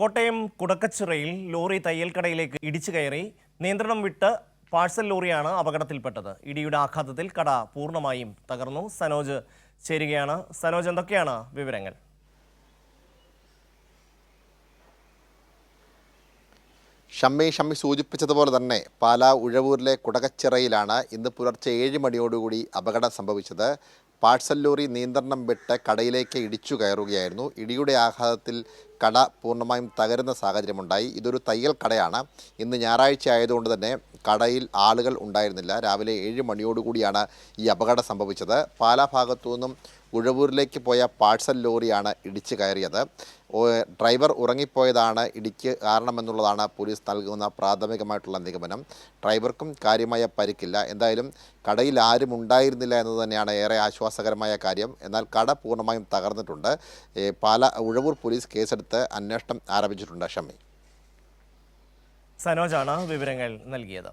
Kottayam കുടക്കച്ചിറയിൽ lorry തയ്യൽക്കടയിലേക്ക് ഇടിച്ചു കയറി നിയന്ത്രണം വിട്ട് പാഴ്സൽ ലോറിയാണ് അപകടത്തിൽപ്പെട്ടത്. ഇടിയുടെ ആഘാതത്തിൽ കട പൂർണമായും തകർന്നു. സനോജ് ചേരുകയാണ്. സനോജ് എന്തൊക്കെയാണ് വിവരങ്ങൾ? ഷമ്മി ഷമ്മി സൂചിപ്പിച്ചതുപോലെ തന്നെ പാലാ ഉഴവൂരിലെ കുടകച്ചിറയിലാണ് ഇന്ന് പുലർച്ചെ ഏഴ് മണിയോടുകൂടി അപകടം സംഭവിച്ചത്. പാഴ്സൽ ലോറി നിയന്ത്രണം വിട്ട് കടയിലേക്ക് ഇടിച്ചു കയറുകയായിരുന്നു. ഇടിയുടെ ആഘാതത്തിൽ കട പൂർണമായും തകരുന്ന സാഹചര്യമുണ്ടായി. ഇതൊരു തയ്യൽ കടയാണ്. ഇന്ന് ഞായറാഴ്ച ആയതുകൊണ്ട് തന്നെ കടയിൽ ആളുകൾ ഉണ്ടായിരുന്നില്ല. രാവിലെ ഏഴ് മണിയോടുകൂടിയാണ് ഈ അപകടം സംഭവിച്ചത്. പാലാ ഭാഗത്തു നിന്നും ഉഴവൂരിലേക്ക് പോയ പാഴ്സൽ ലോറിയാണ് ഇടിച്ചു കയറിയത്. ഡ്രൈവർ ഉറങ്ങിപ്പോയതാണ്. ഇടിക്ക് കാരണമെന്നുള്ളതാണ് പോലീസ് നൽകുന്ന പ്രാഥമികമായിട്ടുള്ള നിഗമനം. ഡ്രൈവർക്കും കാര്യമായ പരിക്കില്ല. എന്തായാലും കടയിൽ ആരും ഉണ്ടായിരുന്നില്ല എന്നത് തന്നെയാണ് ഏറെ ആശ്വാസകരമായ കാര്യം. എന്നാൽ കട പൂർണമായും തകർന്നിട്ടുണ്ട്. പാല ഉഴവൂർ പോലീസ് കേസെടുത്ത് അന്വേഷണം ആരംഭിച്ചിട്ടുണ്ട്. ഷമ്മി. സനോജാണ് വിവരങ്ങൾ നൽകിയത്.